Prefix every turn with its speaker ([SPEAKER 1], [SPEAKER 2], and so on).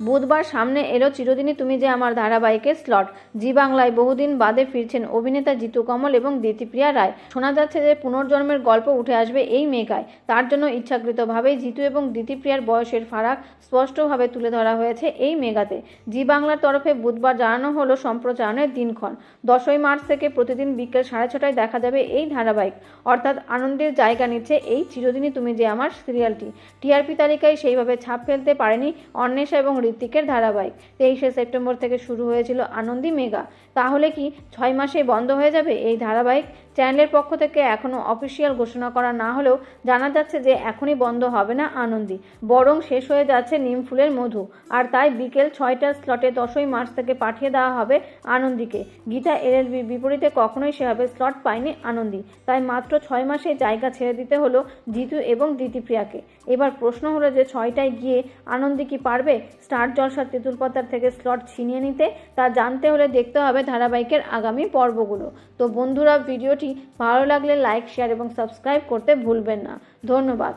[SPEAKER 1] বুধবার সামনে এলো চিরদিনই তুমি যে আমার ধারাবাহিকের স্লট জি বাংলায় বহুদিন বাদে ফিরছেন অভিনেতা জিতু কমল এবং দ্বিতীপ্রিয়া রায়। শোনা যাচ্ছে যে পুনর্জন্মের গল্প উঠে আসবে এই মেগায় তার জন্য ইচ্ছাকৃতভাবেই জিতু এবং দ্বিতীপ্রিয়ার বয়সের ফারাক স্পষ্টভাবে তুলে ধরা হয়েছে এই মেগাতে জি বাংলার তরফে বুধবার জানানো হলো সম্প্রচারণের দিনক্ষণ। দশই মার্চ থেকে প্রতিদিন বিকেল সাড়ে ছটায় দেখা যাবে এই ধারাবাহিক। অর্থাৎ আনন্দের জায়গা নিচ্ছে এই চিরদিনই তুমি যে আমার সিরিয়ালটি টিআরপি তালিকায় সেইভাবে ছাপ ফেলতে পারেনি অন্বেষা এবং ঋত্বিকের ধারাবাহিক। তেইশে সেপ্টেম্বর থেকে শুরু হয়েছিল আনন্দী মেগা। তাহলে কি ছয় মাসে বন্ধ হয়ে যাবে এই ধারাবাহিক? চ্যানেলের পক্ষ থেকে এখনও অফিসিয়াল ঘোষণা করা না হলেও জানা যাচ্ছে যে এখনই বন্ধ হবে না আনন্দী। বরং শেষ হয়ে যাচ্ছে নিম ফুলের মধু। আর তাই বিকেল ছয়টার স্লটে দশই মার্চ থেকে পাঠিয়ে দেওয়া হবে আনন্দীকে। গীতা এলএলবির বিপরীতে কখনোই সেভাবে স্লট পায়নি আনন্দী। তাই মাত্র ছয় মাসে জায়গা ছেড়ে দিতে হলো জিতু এবং দ্বিতীপ্রিয়াকে এবার প্রশ্ন হলো যে ছয়টায় গিয়ে আনন্দী কি পারবে? স্টার জলসার তেঁতুল পাতার থেকে স্লট ছিনিয়ে নিতে। তা জানতে হলে দেখতে হবে ধারাবাহিকের আগামী পর্বগুলো। তো বন্ধুরা, ভিডিওটি ভালো লাগলে লাইক শেয়ার এবং সাবস্ক্রাইব করতে ভুলবেন না। ধন্যবাদ।